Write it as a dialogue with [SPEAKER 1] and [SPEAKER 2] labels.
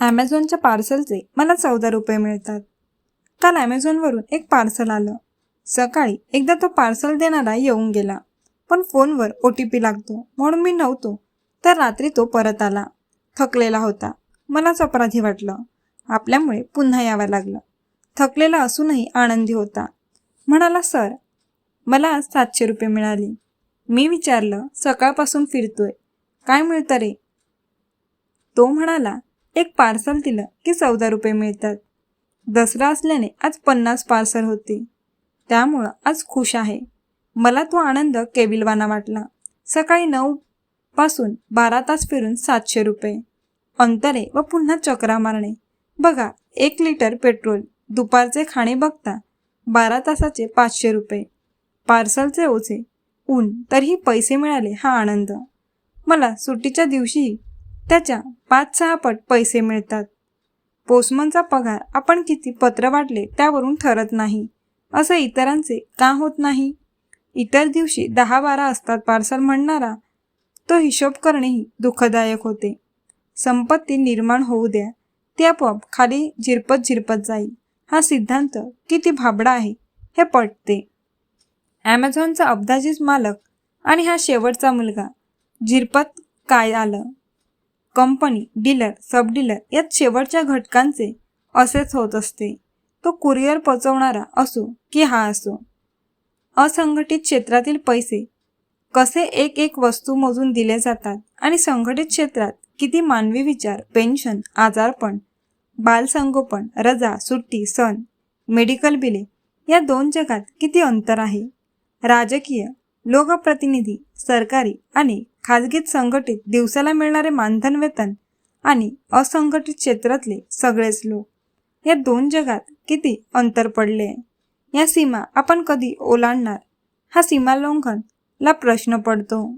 [SPEAKER 1] ॲमेझॉनच्या पार्सलचे मला चौदा रुपये मिळतात. काल ॲमेझॉनवरून एक पार्सल आलं. सकाळी एकदा तो पार्सल देणारा येऊन गेला. पण फोनवर ओ टी पी लागतो म्हणून मी नव्हतो. तर रात्री तो परत आला. थकलेला होता. मलाच अपराधी वाटलं. आपल्यामुळे पुन्हा यावं लागलं. थकलेला असूनही आनंदी होता. म्हणाला सर मला आज सातशे रुपये मिळाले. मी विचारलं सकाळपासून फिरतोय. काय मिळतं रे? तो म्हणाला एक पार्सल दिलं की चौदा रुपये मिळतात. दसरा असल्याने आज पन्नास पार्सल होते. त्यामुळं आज खुश आहे. मला तो आनंद केबिलवाना वाटला. सकाळी नऊ पासून बारा तास फिरून सातशे रुपये. अंतरे व पुन्हा चक्रा मारणे. बघा एक लिटर पेट्रोल. दुपारचे खाणे बघता बारा तासाचे पाचशे रुपये. पार्सलचे ओझे. ऊन तरीही पैसे मिळाले हा आनंद. मला सुट्टीच्या दिवशीही त्याच्या पाच सहा पट पैसे मिळतात. पोस्टमनचा पगार आपण किती पत्र वाटले त्यावरून ठरत नाही. असं इतरांचे का होत नाही? इतर दिवशी दहा बारा असतात पार्सल म्हणणारा तो हिशोब करणेही दुःखदायक होते. संपत्ती निर्माण होऊ द्या. ती आपोआप खाली झिरपत झिरपत जाईल. हा सिद्धांत किती भाबडा आहे हे पटते. ॲमेझॉनचा अब्दाजीज मालक आणि हा शेवटचा मुलगा. झिरपत काय आलं? कंपनी डीलर सब डीलर यात शेवटच्या घटकांचे असेच होत असते. तो कुरिअर पोचवणारा असो की हा असो. असंघटित क्षेत्रातील पैसे कसे एक एक वस्तू मोजून दिले जातात आणि संघटित क्षेत्रात किती मानवी विचार पेन्शन आजारपण बालसंगोपन रजा सुट्टी सण मेडिकल बिले या दोन जगात किती अंतर आहे? राजकीय लोकप्रतिनिधी सरकारी आणि खाजगीत संघटित दिवसाला मिळणारे मानधन वेतन आणि असंघटित क्षेत्रातले सगळेच लोक. या दोन जगात किती अंतर पडले? या सीमा आपण कधी ओलांडणार? हा सीमालंघनला प्रश्न पडतो.